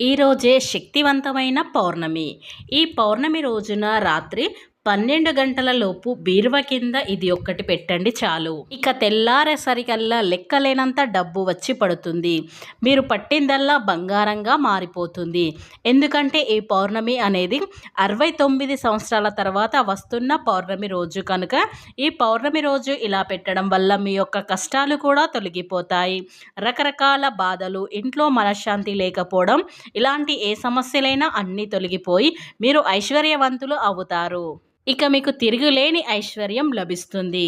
ఈరోజే శక్తివంతమైన పౌర్ణమి. ఈ పౌర్ణమి రోజున రాత్రి పన్నెండు గంటల లోపు బీరువ కింద ఇది ఒక్కటి పెట్టండి చాలు. ఇక తెల్లారేసరికల్లా లెక్కలేనంత డబ్బు వచ్చి పడుతుంది. మీరు పట్టిందల్లా బంగారంగా మారిపోతుంది. ఎందుకంటే ఈ పౌర్ణమి అనేది అరవై తొమ్మిది సంవత్సరాల తర్వాత వస్తున్న పౌర్ణమి రోజు కనుక ఈ పౌర్ణమి రోజు ఇలా పెట్టడం వల్ల మీ యొక్క కష్టాలు కూడా తొలగిపోతాయి. రకరకాల బాధలు ఇంట్లో మనశ్శాంతి లేకపోవడం ఇలాంటి ఏ సమస్యలైనా అన్నీ తొలగిపోయి మీరు ఐశ్వర్యవంతులు అవుతారు. ఇక మీకు తిరుగులేని ఐశ్వర్యం లభిస్తుంది.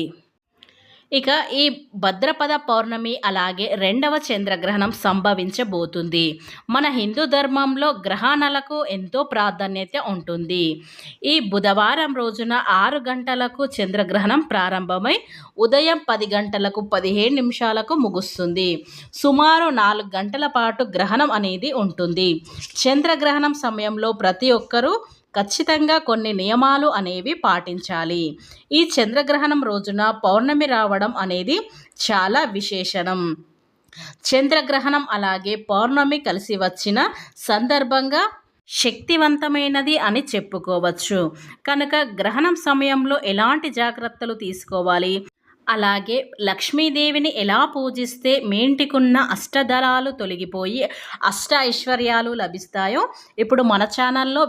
ఇక ఈ భద్రపద పౌర్ణమి అలాగే రెండవ చంద్రగ్రహణం సంభవించబోతుంది. మన హిందూ ధర్మంలో గ్రహణాలకు ఎంతో ప్రాధాన్యత ఉంటుంది. ఈ బుధవారం రోజున ఆరు గంటలకు చంద్రగ్రహణం ప్రారంభమై ఉదయం పది గంటలకు పదిహేను నిమిషాలకు ముగుస్తుంది. సుమారు నాలుగు గంటల పాటు గ్రహణం అనేది ఉంటుంది. చంద్రగ్రహణం సమయంలో ప్రతి ఒక్కరూ ఖచ్చితంగా కొన్ని నియమాలు అనేవి పాటించాలి. ఈ చంద్రగ్రహణం రోజున పౌర్ణమి రావడం అనేది చాలా విశేషణం. చంద్రగ్రహణం అలాగే పౌర్ణమి కలిసి వచ్చిన సందర్భంగా శక్తివంతమైనది అని చెప్పుకోవచ్చు. కనుక గ్రహణం సమయంలో ఎలాంటి జాగ్రత్తలు తీసుకోవాలి? అలాగే లక్ష్మీదేవిని ఎలా పూజిస్తే మేంటికున్న అష్టదరాలు అష్టదళాలు తొలగిపోయి అష్ట ఐశ్వర్యాలు లభిస్తాయో ఇప్పుడు మన ఛానల్లో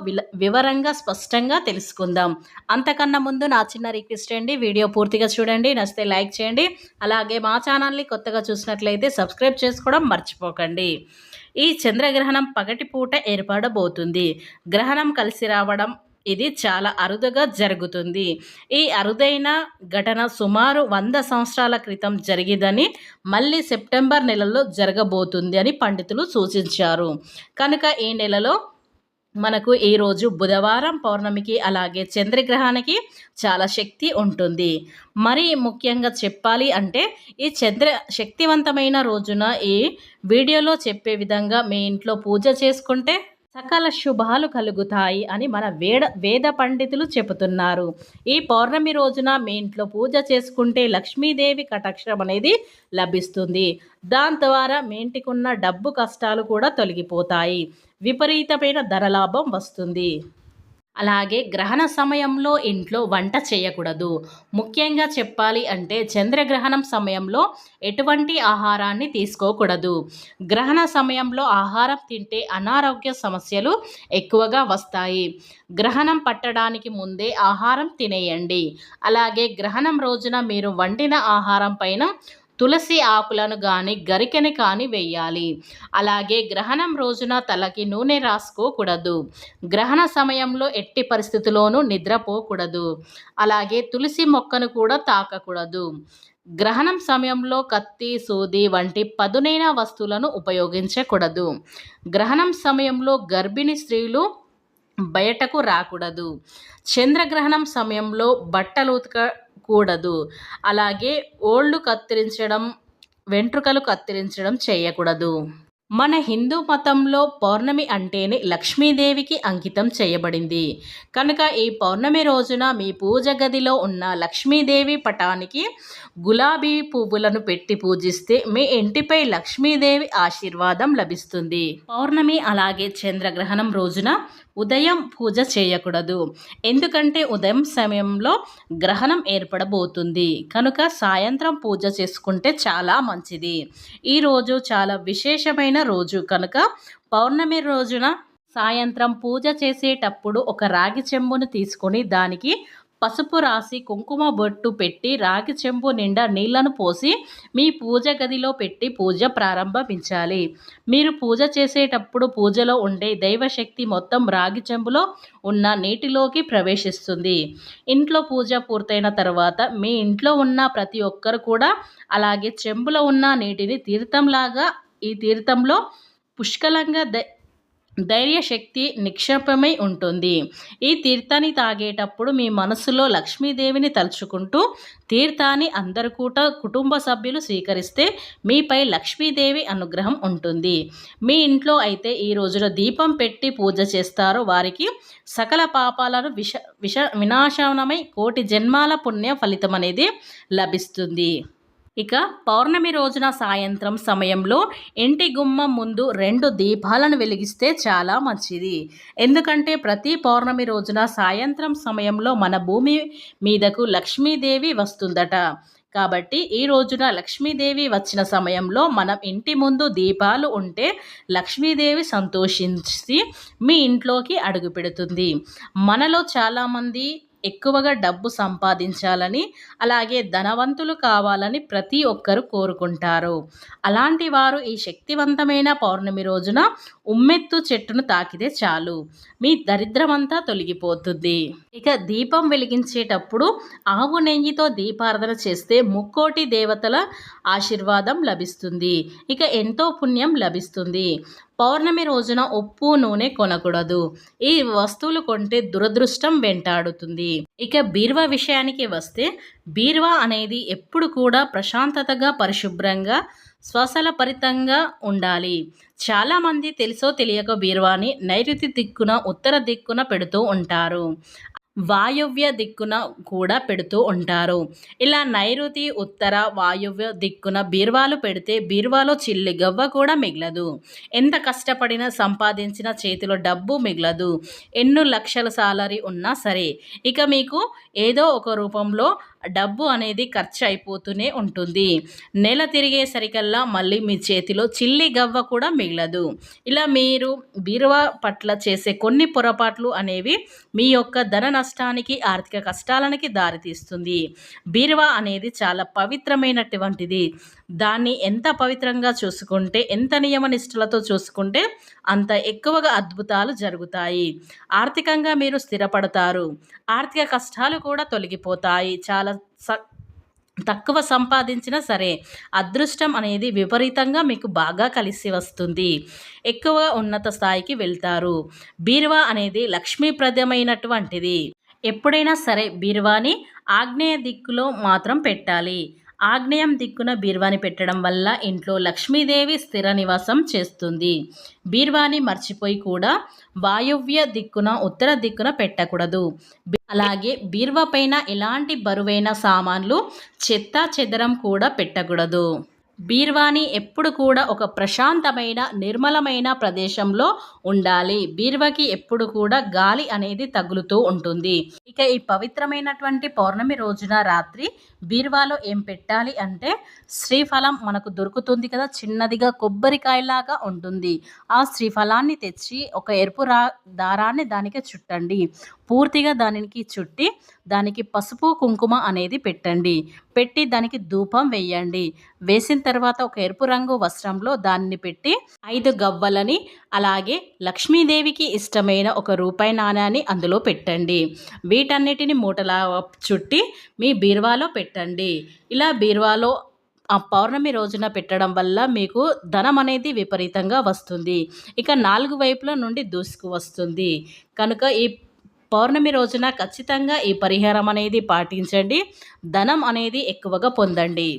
వివరంగా స్పష్టంగా తెలుసుకుందాం. అంతకన్నా ముందు నా చిన్న రిక్వెస్ట్ అండి వీడియో పూర్తిగా చూడండి నచ్చితే లైక్ చేయండి అలాగే మా ఛానల్ని కొత్తగా చూసినట్లయితే సబ్స్క్రైబ్ చేసుకోవడం మర్చిపోకండి. ఈ చంద్రగ్రహణం పగటిపూట ఏర్పడబోతుంది. గ్రహణం కలిసి రావడం ఇది చాలా అరుదుగా జరుగుతుంది. ఈ అరుదైన ఘటన సుమారు వంద సంవత్సరాల క్రితం జరిగిందని మళ్ళీ సెప్టెంబర్ నెలలో జరగబోతుంది అని పండితులు సూచించారు. కనుక ఈ నెలలో మనకు ఈరోజు బుధవారం పౌర్ణమికి అలాగే చంద్రగ్రహానికి చాలా శక్తి ఉంటుంది. మరి ముఖ్యంగా చెప్పాలి అంటే ఈ చంద్ర శక్తివంతమైన రోజున ఈ వీడియోలో చెప్పే విధంగా మీ ఇంట్లో పూజ చేసుకుంటే సకల శుభాలు కలుగుతాయి అని మన వేద వేద పండితులు చెబుతున్నారు. ఈ పౌర్ణమి రోజున మీ ఇంట్లో పూజ చేసుకుంటే లక్ష్మీదేవి కటాక్షం అనేది లభిస్తుంది. దాని ద్వారా మీ ఇంటికున్న డబ్బు కష్టాలు కూడా తొలగిపోతాయి. విపరీతమైన ధరలాభం వస్తుంది. అలాగే గ్రహణ సమయంలో ఇంట్లో వంట చేయకూడదు. ముఖ్యంగా చెప్పాలి అంటే చంద్రగ్రహణం సమయంలో ఎటువంటి ఆహారాన్ని తీసుకోకూడదు. గ్రహణ సమయంలో ఆహారం తింటే అనారోగ్య సమస్యలు ఎక్కువగా వస్తాయి. గ్రహణం పట్టడానికి ముందే ఆహారం తినేయండి. అలాగే గ్రహణం రోజున మీరు వండిన ఆహారం పైన తులసి ఆకులను కానీ గరికెని కానీ వేయాలి అలాగే గ్రహణం రోజున తలకి నూనె రాసుకోకూడదు. గ్రహణ సమయంలో ఎట్టి పరిస్థితుల్లోనూ నిద్రపోకూడదు. అలాగే తులసి మొక్కను కూడా తాకకూడదు. గ్రహణం సమయంలో కత్తి సూది వంటి పదునైన వస్తువులను ఉపయోగించకూడదు. గ్రహణం సమయంలో గర్భిణీ స్త్రీలు బయటకు రాకూడదు. చంద్రగ్రహణం సమయంలో బట్టలు ఉతక కూడదు అలాగే ఓళ్ళు కత్తిరించడం వెంట్రుకలు కత్తిరించడం చేయకూడదు. మన హిందూ మతంలో పౌర్ణమి అంటేనే లక్ష్మీదేవికి అంకితం చేయబడింది. కనుక ఈ పౌర్ణమి రోజున మీ పూజ గదిలో ఉన్న లక్ష్మీదేవి పటానికి గులాబీ పువ్వులను పెట్టి పూజిస్తే మీ ఇంటిపై లక్ష్మీదేవి ఆశీర్వాదం లభిస్తుంది. పౌర్ణమి అలాగే చంద్రగ్రహణం రోజున ఉదయం పూజ చేయకూడదు. ఎందుకంటే ఉదయం సమయంలో గ్రహణం ఏర్పడబోతుంది. కనుక సాయంత్రం పూజ చేసుకుంటే చాలా మంచిది. ఈరోజు చాలా విశేషమైన రోజు. కనుక పౌర్ణమి రోజున సాయంత్రం పూజ చేసేటప్పుడు ఒక రాగి చెంబును తీసుకొని దానికి పసుపు రాసి కుంకుమ బొట్టు పెట్టి రాగి చెంబు నిండా నీళ్ళను పోసి మీ పూజ గదిలో పెట్టి పూజ ప్రారంభించాలి. మీరు పూజ చేసేటప్పుడు పూజలో ఉండే దైవశక్తి మొత్తం రాగి చెంబులో ఉన్న నీటిలోకి ప్రవేశిస్తుంది. ఇంట్లో పూజ పూర్తయిన తర్వాత మీ ఇంట్లో ఉన్న ప్రతి ఒక్కరు కూడా అలాగే చెంబులో ఉన్న నీటిని తీర్థంలాగా ఈ తీర్థంలో పుష్కలంగా ధైర్యశక్తి నిక్షేపమై ఉంటుంది. ఈ తీర్థాన్ని తాగేటప్పుడు మీ మనసులో లక్ష్మీదేవిని తలుచుకుంటూ తీర్థాన్ని అందరు కూట కుటుంబ సభ్యులు స్వీకరిస్తే మీపై లక్ష్మీదేవి అనుగ్రహం ఉంటుంది. మీ ఇంట్లో అయితే ఈ రోజున దీపం పెట్టి పూజ చేస్తారో వారికి సకల పాపాలను విష విష వినాశనమై కోటి జన్మాల పుణ్య ఫలితం అనేది లభిస్తుంది. ఇక పౌర్ణమి రోజున సాయంత్రం సమయంలో ఇంటి గుమ్మం ముందు రెండు దీపాలను వెలిగిస్తే చాలా మంచిది. ఎందుకంటే ప్రతి పౌర్ణమి రోజున సాయంత్రం సమయంలో మన భూమి మీదకు లక్ష్మీదేవి వస్తుందట. కాబట్టి ఈ రోజున లక్ష్మీదేవి వచ్చిన సమయంలో మనం ఇంటి ముందు దీపాలు ఉంటే లక్ష్మీదేవి సంతోషించి మీ ఇంట్లోకి అడుగు పెడుతుంది. మనలో చాలామంది ఎక్కువగా డబ్బు సంపాదించాలని అలాగే ధనవంతులు కావాలని ప్రతి ఒక్కరు కోరుకుంటారు. అలాంటి వారు ఈ శక్తివంతమైన పౌర్ణమి రోజున ఉమ్మెత్తు చెట్టును తాకితే చాలు. మీ దరిద్రమంతా తొలగిపోతుంది. ఇక దీపం వెలిగించేటప్పుడు ఆవు నెయ్యితో దీపారాధన చేస్తే ముక్కోటి దేవతల ఆశీర్వాదం లభిస్తుంది. ఇక ఎంతో పుణ్యం లభిస్తుంది. పౌర్ణమి రోజున ఉప్పు నూనె కొనకూడదు. ఈ వస్తువులు కొంటే దురదృష్టం వెంటాడుతుంది. ఇక బీరువా విషయానికి వస్తే బీరువా అనేది ఎప్పుడు కూడా ప్రశాంతతగా పరిశుభ్రంగా శ్వాసలపరితంగా ఉండాలి. చాలామంది తెలుసో తెలియక బీరువాని నైరుతి దిక్కున ఉత్తర దిక్కున పెడుతూ ఉంటారు. వాయువ్య దిక్కున కూడా పెడుతూ ఉంటారు. ఇలా నైరుతి ఉత్తర వాయువ్య దిక్కున బీరువాలు పెడితే బీరువాలో చిల్లి గవ్వ కూడా మిగలదు. ఎంత కష్టపడినా సంపాదించిన చేతిలో డబ్బు మిగలదు. ఎన్నో లక్షల సాలరీ ఉన్నా సరే ఇక మీకు ఏదో ఒక రూపంలో డబ్బు అనేది ఖర్చు అయిపోతూనే ఉంటుంది. నెల తిరిగేసరికల్లా మళ్ళీ మీ చేతిలో చిల్లి గవ్వ కూడా మిగలదు. ఇలా మీరు బీరువా పట్ల చేసే కొన్ని పొరపాట్లు అనేవి మీ యొక్క ధన నష్టానికి ఆర్థిక కష్టాలనికి దారితీస్తుంది. బీరువా అనేది చాలా పవిత్రమైనటువంటిది. దాన్ని ఎంత పవిత్రంగా చూసుకుంటే ఎంత నియమనిష్టలతో చూసుకుంటే అంత ఎక్కువగా అద్భుతాలు జరుగుతాయి. ఆర్థికంగా మీరు స్థిరపడతారు. ఆర్థిక కష్టాలు కూడా తొలగిపోతాయి. చాలా స తక్కువ సంపాదించినా సరే అదృష్టం అనేది విపరీతంగా మీకు బాగా కలిసి వస్తుంది. ఎక్కువ ఉన్నత స్థాయికి వెళ్తారు. బీరువా అనేది లక్ష్మీప్రదమైనటువంటిది. ఎప్పుడైనా సరే బీరువాని ఆగ్నేయ దిక్కులో మాత్రం పెట్టాలి. ఆగ్నేయం దిక్కున బీర్వాని పెట్టడం వల్ల ఇంట్లో లక్ష్మీదేవి స్థిర నివాసం చేస్తుంది. బీర్వాని మర్చిపోయి కూడా వాయువ్య దిక్కున ఉత్తర దిక్కున పెట్టకూడదు. అలాగే బీర్వా పైన ఎలాంటి బరువైన సామాన్లు చెత్త చెదరం కూడా పెట్టకూడదు. బీర్వాని ఎప్పుడు కూడా ఒక ప్రశాంతమైన నిర్మలమైన ప్రదేశంలో ఉండాలి. బీర్వకి ఎప్పుడు కూడా గాలి అనేది తగులుతూ ఉంటుంది. ఇక ఈ పవిత్రమైనటువంటి పౌర్ణమి రోజున రాత్రి బీర్వాలో ఏం పెట్టాలి అంటే శ్రీఫలం మనకు దొరుకుతుంది కదా చిన్నదిగా కొబ్బరికాయలాగా ఉంటుంది. ఆ శ్రీఫలాన్ని తెచ్చి ఒక ఎరుపు రా దారాన్ని దానికి చుట్టండి. పూర్తిగా దానికి చుట్టి దానికి పసుపు కుంకుమ అనేది పెట్టండి. పెట్టి దానికి ధూపం వేయండి. వేసిన తర్వాత ఒక ఎరుపు రంగు వస్త్రంలో దాన్ని పెట్టి ఐదు గవ్వలని అలాగే లక్ష్మీదేవికి ఇష్టమైన ఒక రూపాయి నాణ్యాన్ని అందులో పెట్టండి. వీటన్నిటిని మూటలా చుట్టి మీ బీరువాలో పెట్టండి. ఇలా బీరువాలో ఆ పౌర్ణమి రోజున పెట్టడం వల్ల మీకు ధనం అనేది విపరీతంగా వస్తుంది. ఇక నాలుగు వైపుల నుండి దూసుకు వస్తుంది. కనుక ఈ పౌర్ణమి రోజున ఖచ్చితంగా ఈ పరిహారం అనేది పాటించండి. ధనం అనేది ఎక్కువగా పొందండి.